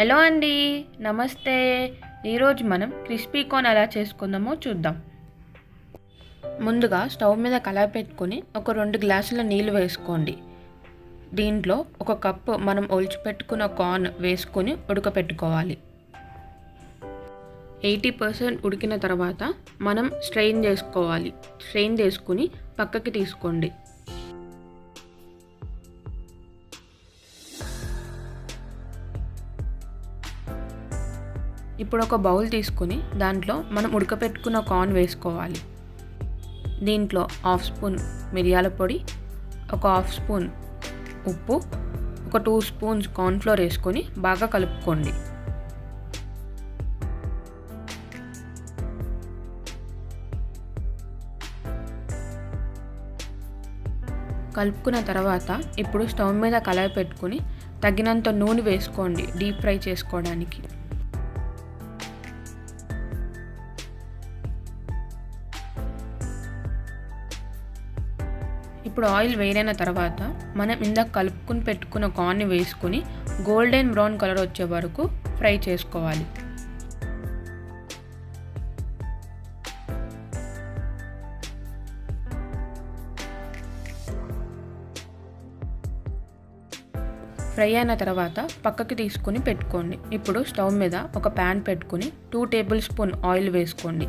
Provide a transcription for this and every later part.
Hello అండి. నమస్తే. ఈరోజు మనం క్రిస్పీ కార్న్ ఎలా చేసుకుందామో చూద్దాం. ముందుగా స్టవ్ మీద కళాయి పెట్టుకొని ఒక రెండు గ్లాసుల నీళ్ళు వేసుకోండి. దీంట్లో ఒక కప్పు మనం ఒలిచిపెట్టుకున్న కార్న్ వేసుకొని ఉడకపెట్టుకోవాలి. ఎయిటీ పర్సెంట్ ఉడికిన తర్వాత మనం స్ట్రెయిన్ చేసుకోవాలి. స్ట్రెయిన్ చేసుకుని పక్కకి తీసుకోండి. ఇప్పుడు ఒక బౌల్ తీసుకుని దాంట్లో మనం ఉడకపెట్టుకున్న కార్న్ వేసుకోవాలి. దీంట్లో హాఫ్ స్పూన్ మిరియాల పొడి ఒక హాఫ్ స్పూన్ ఉప్పు ఒక టూ స్పూన్స్ కార్న్ఫ్లోర్ వేసుకొని బాగా కలుపుకోండి. కలుపుకున్న తర్వాత ఇప్పుడు స్టవ్ మీద కళాయి పెట్టుకుని తగినంత నూనె వేసుకోండి డీప్ ఫ్రై చేసుకోవడానికి. ఇప్పుడు ఆయిల్ వేరైన తర్వాత మనం ఇందాక కలుపుకుని పెట్టుకున్న కార్న్ని వేసుకుని గోల్డెన్ బ్రౌన్ కలర్ వచ్చే వరకు ఫ్రై చేసుకోవాలి. ఫ్రై అయిన తర్వాత పక్కకి తీసుకుని పెట్టుకోండి. ఇప్పుడు స్టవ్ మీద ఒక ప్యాన్ పెట్టుకుని టూ టేబుల్ స్పూన్ ఆయిల్ వేసుకోండి.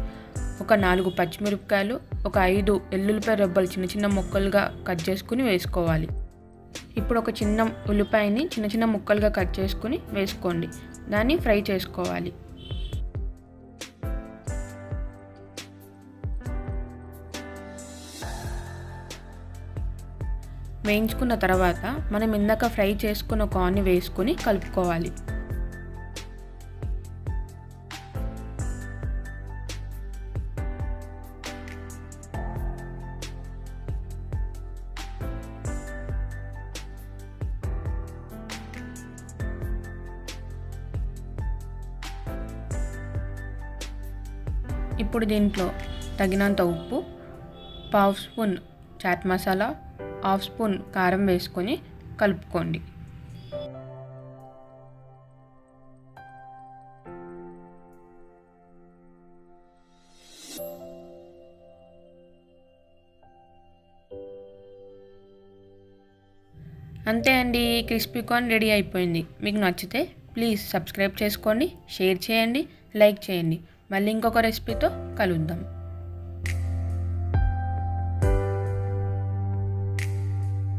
ఒక నాలుగు పచ్చిమిరపకాయలు ఒక ఐదు ఎల్లుల్లిపాయ రెబ్బలు చిన్న చిన్న ముక్కలుగా కట్ చేసుకుని వేసుకోవాలి. ఇప్పుడు ఒక చిన్న ఉల్లిపాయని చిన్న చిన్న ముక్కలుగా కట్ చేసుకుని వేసుకోండి. దాన్ని ఫ్రై చేసుకోవాలి. వేయించుకున్న తర్వాత మనం ఇందాక ఫ్రై చేసుకున్న కార్న్ని వేసుకుని కలుపుకోవాలి. ఇప్పుడు దీంట్లో తగినంత ఉప్పు పావు spoon chaat masala half spoon కారం వేసుకొని కలుపుకోండి. అంతే అండి క్రిస్పీ కార్న్ రెడీ అయిపోయింది. మీకు నచ్చితే ప్లీజ్ సబ్స్క్రైబ్ చేసుకోండి షేర్ చేయండి లైక్ చేయండి. మళ్ళీ ఇంకొక రెసిపీతో కలుద్దాం.